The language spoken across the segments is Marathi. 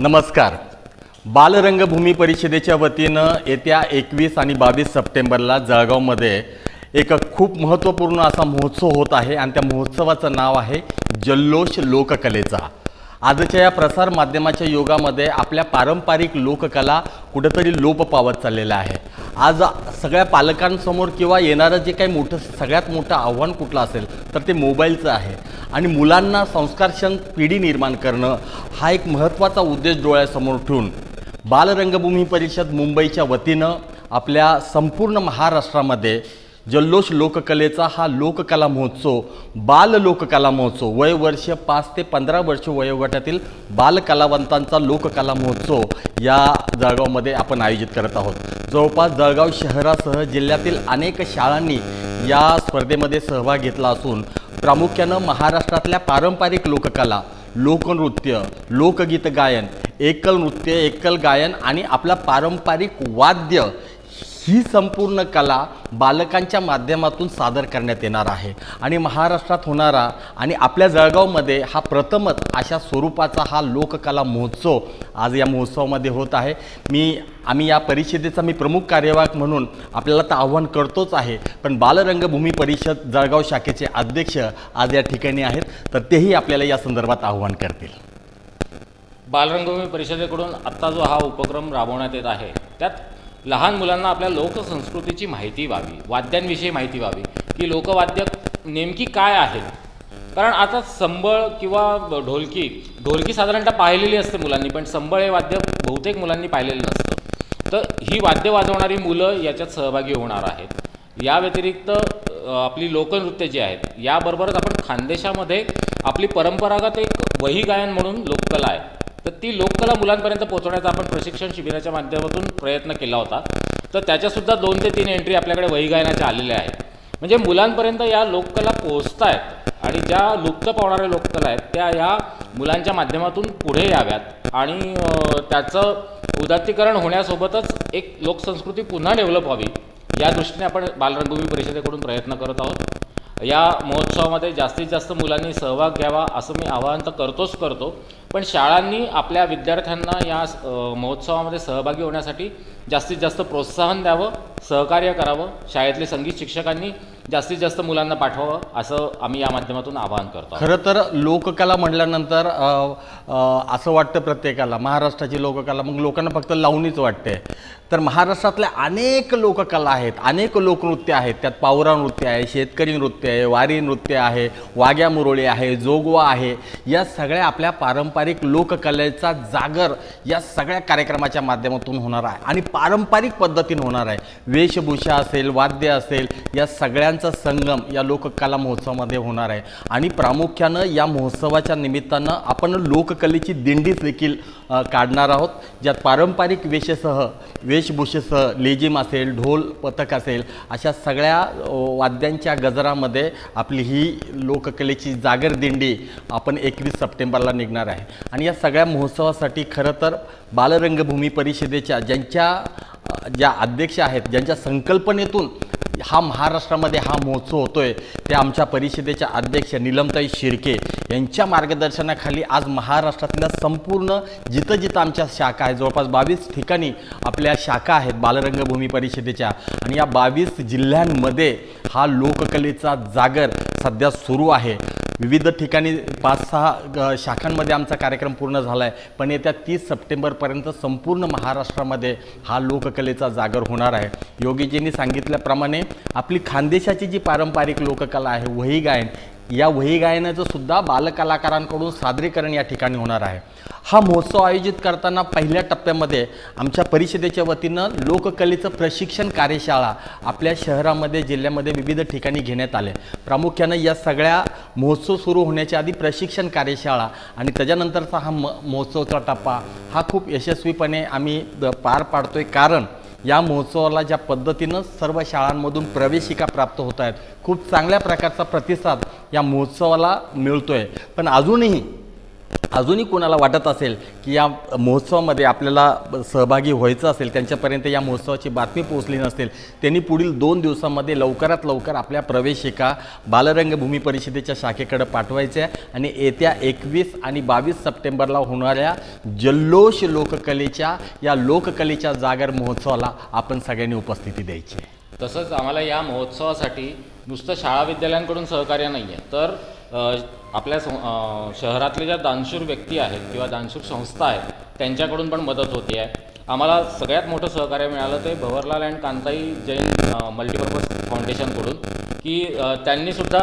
नमस्कार. बालरंगभूमी परिषदेच्या वतीनं येत्या एकवीस आणि बावीस सप्टेंबरला जळगावमध्ये एक खूप महत्त्वपूर्ण असा महोत्सव होत आहे आणि त्या महोत्सवाचं नाव आहे जल्लोष लोककलेचा. आजच्या या प्रसार माध्यमाच्या युगामध्ये आपल्या पारंपरिक लोककला कुठंतरी लोप पावत चाललेला आहे. आज सगळ्या पालकांसमोर किंवा येणारं जे काही मोठं सगळ्यात मोठं आव्हान कुठलं असेल तर ते मोबाईलचं आहे. आणि मुलांना संस्कारक्षम पिढी निर्माण करणं हा एक महत्त्वाचा उद्देश डोळ्यासमोर ठेवून बालरंगभूमी परिषद मुंबईच्या वतीनं आपल्या संपूर्ण महाराष्ट्रामध्ये जल्लोष लोककलेचा हा लोककला महोत्सव बाल लोककला महोत्सव वयवर्ष पाच ते पंधरा वर्ष वयोगटातील बालकलावंतांचा लोककला महोत्सव या जळगावमध्ये आपण आयोजित करत आहोत. जवळपास जळगाव शहरासह जिल्ह्यातील अनेक शाळांनी या स्पर्धेमध्ये सहभाग घेतला असून प्रामुख्यानं महाराष्ट्रातल्या पारंपरिक लोककला लोकनृत्य लोकगीत गायन एकल नृत्य एकल गायन आणि आपला पारंपरिक वाद्य ही संपूर्ण कला बालकांच्या माध्यमातून सादर करण्यात येणार आहे. आणि महाराष्ट्रात होणारा आणि आपल्या जळगावमध्ये हा प्रथमच अशा स्वरूपाचा हा लोककला महोत्सव आज या महोत्सवामध्ये होत आहे. मी आम्ही या परिषदेचा मी प्रमुख कार्यवाहक म्हणून आपल्याला तर आव्हान करतोच आहे पण बालरंगभूमी परिषद जळगाव शाखेचे अध्यक्ष आज या ठिकाणी आहेत तर तेही आपल्याला या संदर्भात आव्हान करतील. बालरंगभूमी परिषदेकडून आत्ता जो हा उपक्रम राबवण्यात येत आहे त्यात लहान मुलांना आपल्या लोकसंस्कृतीची माहिती व्हावी वाद्यांविषयी माहिती व्हावी की लोकवाद्य नेमकी काय आहेत कारण आता संबळ किंवा ढोलकी ढोलकी साधारणतः पाहिलेली असते मुलांनी पण संबळ हे वाद्य बहुतेक मुलांनी पाहिलेलं नसतं. तर ही वाद्य वाजवणारी मुलं याच्यात सहभागी होणार आहेत. या व्यतिरिक्त आपली लोकनृत्य जी आहेत याबरोबरच आपण खानदेशामध्ये आपली परंपरागत एक वही गायन म्हणून लोककला आहे. तर ती लोककला मुलांपर्यंत पोहोचवण्याचा आपण प्रशिक्षण शिबिराच्या माध्यमातून प्रयत्न केला होता. तर त्याच्यासुद्धा दोन ते तीन एंट्री आपल्याकडे वही गायनाच्या आलेल्या आहेत. म्हणजे मुलांपर्यंत या लोककला पोहोचत आहेत आणि ज्या लुप्त पावणाऱ्या लोककला आहेत त्या या मुलांच्या माध्यमातून पुढे याव्यात. आणि त्याचं उदात्तीकरण होण्यासोबतच एक लोकसंस्कृती पुन्हा डेव्हलप व्हावी या दृष्टीने आपण बालरंगभूमी परिषदेकडून प्रयत्न करत आहोत. या महोत्सवामध्ये जास्तीत जास्त मुलांनी सहभाग घ्यावा असं मी आवाहन तर करतोच करतो. पण शाळांनी आपल्या विद्यार्थ्यांना या महोत्सवामध्ये सहभागी होण्यासाठी जास्तीत जास्त प्रोत्साहन द्यावं सहकार्य करावं. शाळेतले संगीत शिक्षकांनी जास्तीत जास्त मुलांना पाठवावं असं आम्ही या माध्यमातून आवाहन करतो. खरं तर लोककला म्हटल्यानंतर असं वाटतं प्रत्येकाला महाराष्ट्राची लोककला मग लोकांना फक्त लावणीच वाटते. तर महाराष्ट्रातल्या अनेक लोककला आहेत अनेक लोकनृत्य आहेत त्यात पावरा नृत्य आहे शेतकरी नृत्य आहे वारी नृत्य आहे वाग्या मुरळी आहे जोगवा आहे या सगळ्या आपल्या पारंपरिक लोककलेचा जागर या सगळ्या कार्यक्रमाच्या माध्यमातून होणार आहे. आणि पारंपरिक पद्धतीने होणार आहे. वेशभूषा असेल वाद्य असेल या सगळ्यांचा संगम या लोककला महोत्सवामध्ये होणार आहे. आणि प्रामुख्यानं या महोत्सवाच्या निमित्तानं आपण लोककलेची दिंडीच देखील काढणार आहोत. ज्यात पारंपरिक वेशेसह वेशभूषेसह लेझिम असेल ढोल पथक असेल अशा सगळ्या वाद्यांच्या गजरामध्ये आपली ही लोककलेची जागर दिंडी आपण एकवीस सप्टेंबरला निघणार आहे. आणि या सगळ्या महोत्सवासाठी खरं तर बालरंगभूमी परिषदेच्या ज्यांच्या ज्या अध्यक्ष आहेत ज्यांच्या संकल्पनेतून हा महाराष्ट्रामध्ये हा महोत्सव होतोय. ते आमच्या परिषदेच्या अध्यक्ष निलमताई शिर्के यांच्या मार्गदर्शनाखाली आज महाराष्ट्रातल्या संपूर्ण जिथं जिथं आमच्या शाखा आहेत जवळपास बावीस ठिकाणी आपल्या शाखा आहेत बालरंगभूमी परिषदेच्या. आणि या बावीस जिल्ह्यांमध्ये हा लोककलेचा जागर सध्या सुरू आहे. विविध ठिकाणी पाच सहा ग- शाखांमध्ये आमचा कार्यक्रम पूर्ण झाला आहे पण येत्या तीस सप्टेंबरपर्यंत संपूर्ण महाराष्ट्रामध्ये हा लोककलेचा जागर होणार आहे. योगीजींनी सांगितल्याप्रमाणे आपली खानदेशाची जी पारंपरिक लोककला आहे वही गायन या वही गायनाचं सुद्धा बालकलाकारांकडून सादरीकरण या ठिकाणी होणार आहे. हा महोत्सव आयोजित करताना पहिल्या टप्प्यामध्ये आमच्या परिषदेच्या वतीनं लोककलेचं प्रशिक्षण कार्यशाळा आपल्या शहरामध्ये जिल्ह्यामध्ये विविध ठिकाणी घेण्यात आले. प्रामुख्यानं या सगळ्या महोत्सव सुरू होण्याच्या आधी प्रशिक्षण कार्यशाळा आणि त्याच्यानंतरचा हा म महोत्सवचा टप्पा हा खूप यशस्वीपणे आम्ही पार पार पाडतोय. कारण या महोत्सवाला ज्या पद्धतीनं सर्व शाळांमधून प्रवेशिका प्राप्त होत आहेत खूप चांगल्या प्रकारचा प्रतिसाद या महोत्सवाला मिळतो आहे पण अजूनही अजूनही कोणाला वाटत असेल की या महोत्सवामध्ये आपल्याला सहभागी व्हायचं असेल त्यांच्यापर्यंत या महोत्सवाची बातमी पोहोचली नसेल त्यांनी पुढील दोन दिवसामध्ये लवकरात लवकर आपल्या प्रवेशिका बालरंगभूमी परिषदेच्या शाखेकडे पाठवायच्या आहे आणि येत्या एकवीस आणि बावीस सप्टेंबरला होणाऱ्या जल्लोष लोककलेच्या या लोककलेच्या जागर महोत्सवाला आपण सगळ्यांनी उपस्थिती द्यायची आहे. तसंच आम्हाला या महोत्सवासाठी नुसतं शाळा विद्यालयांकडून सहकार्य नाही आहे तर आपल्या सं- शहरातले ज्या दानशूर व्यक्ती आहेत किंवा दानशूर संस्था आहेत त्यांच्याकडून पण मदत होती आहे. आम्हाला सगळ्यात मोठं सहकार्य मिळालं ते भवरलाल अँड कांताई जैन मल्टीपर्पज फाउंडेशनकडून की त्यांनीसुद्धा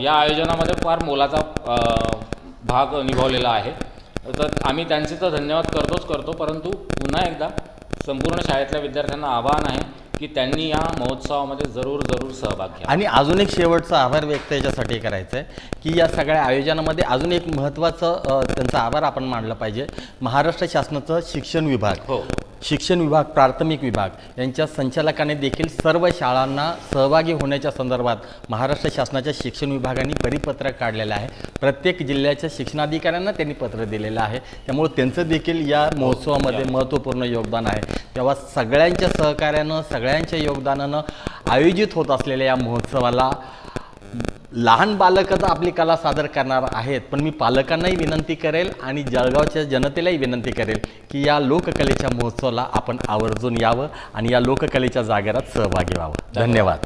या आयोजनामध्ये फार मोलाचा भाग निभावलेला आहे. तर आम्ही त्यांचे तर धन्यवाद करतोच करतो परंतु पुन्हा एकदा संपूर्ण शाळेतल्या विद्यार्थ्यांना आवाहन आहे की त्यांनी या महोत्सवामध्ये जरूर जरूर सहभाग घ्या आणि अजून एक शेवटचा आभार व्यक्त याच्यासाठी करायचं आहे की या सगळ्या आयोजनामध्ये अजून एक महत्त्वाचं त्यांचा आभार आपण मानला पाहिजे. महाराष्ट्र शासनाचं शिक्षण विभाग. हो. शिक्षण विभाग प्राथमिक विभाग यांच्या संचालकाने देखील सर्व शाळांना सहभागी होण्याच्या संदर्भात महाराष्ट्र शासनाच्या शिक्षण विभागाने परिपत्रक काढलेलं आहे. प्रत्येक जिल्ह्याच्या शिक्षणाधिकाऱ्यांना त्यांनी पत्र दिलेलं आहे. त्यामुळे त्यांचं देखील या महोत्सवामध्ये महत्त्वपूर्ण योगदान आहे. तेव्हा सगळ्यांच्या सहकार्यानं सगळ्यांच्या योगदानानं आयोजित होत असलेल्या या महोत्सवाला लहान बालकं तर आपली कला सादर करणार आहेत पण मी पालकांनाही विनंती करेल आणि जळगावच्या जनतेलाही विनंती करेल की या लोककलेच्या महोत्सवाला आपण आवर्जून यावं आणि या लोककलेच्या जागरात सहभागी व्हावं. धन्यवाद.